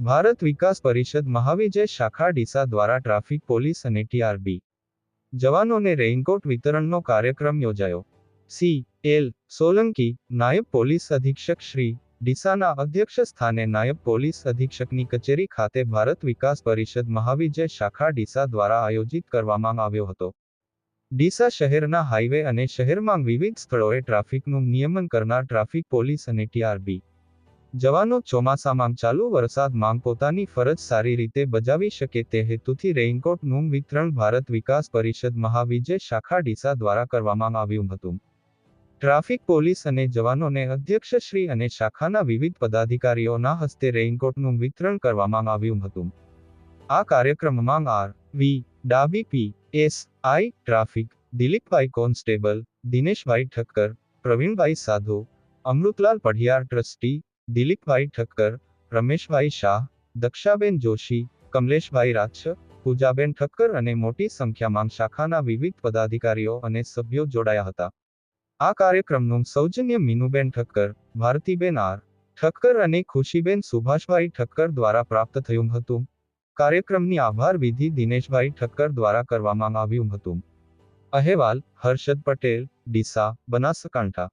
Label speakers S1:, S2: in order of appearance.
S1: ભારત વિકાસ પરિષદ મહાવિજય શાખા ડીસા દ્વારા ટ્રાફિક પોલીસ અને ટીઆરબી જવાનોને રેઇનકોટ વિતરણનો કાર્યક્રમ યોજાયો. સી. એલ. સોલંકી, નાયબ પોલીસ અધિક્ષક શ્રી ડીસાના અધ્યક્ષ સ્થાને નાયબ પોલીસ અધિક્ષકની કચેરી ખાતે ભારત વિકાસ પરિષદ મહાવિજય શાખા ડીસા દ્વારા આયોજિત કરવામાં આવ્યો હતો. ડીસા શહેરના હાઈવે અને શહેરમાં વિવિધ સ્થળોએ ટ્રાફિકનું નિયમન કરનાર ટ્રાફિક પોલીસ અને ટીઆરબી જવાનો ચોમાસામાં ચાલુ વરસાદમાં પોતાની ફરજ સારી રીતે બજાવી શકે તે હેતુથી રેઇનકોટનું વિતરણ ભારત વિકાસ પરિષદ મહાવિજય શાખા ડીસા દ્વારા કરવામાં આવ્યું હતું. ટ્રાફિક પોલીસ અને જવાનોને અધ્યક્ષશ્રી અને શાખાના વિવિધ પદાધિકારીઓના હસ્તે રેઇનકોટનું વિતરણ કરવામાં આવ્યું હતું. આ કાર્યક્રમમાં R, V, Dabhi, P, S, I, traffic, Dilipbhai constable, Dineshbhai Thakkar, Pravinbhai Sadhu, Amrutlal Padhiyar trustee Dilipbhai Thakkar, Rameshbhai Shah, Dakshaben Joshi, Kamleshbhai Rachh Pujaben Thakkar અને મોટી સંખ્યામાં શાખાના વિવિધ પદાધિકારીઓ અને સભ્યો જોડાયા હતા. આ કાર્યક્રમનું સૌજન્ય મીનુબેન ઠક્કર, ભારતીબેન આર, ઠક્કર અને ખુશીબેન સુભાષભાઈ ઠક્કર દ્વારા પ્રાપ્ત થયું હતું. કાર્યક્રમની આભાર વિધિ દિનેશભાઈ ઠક્કર દ્વારા કરવામાં આવ્યું હતું. અહેવાલ, હર્ષદ પટેલ, ડીસા, બનાસકાંઠા.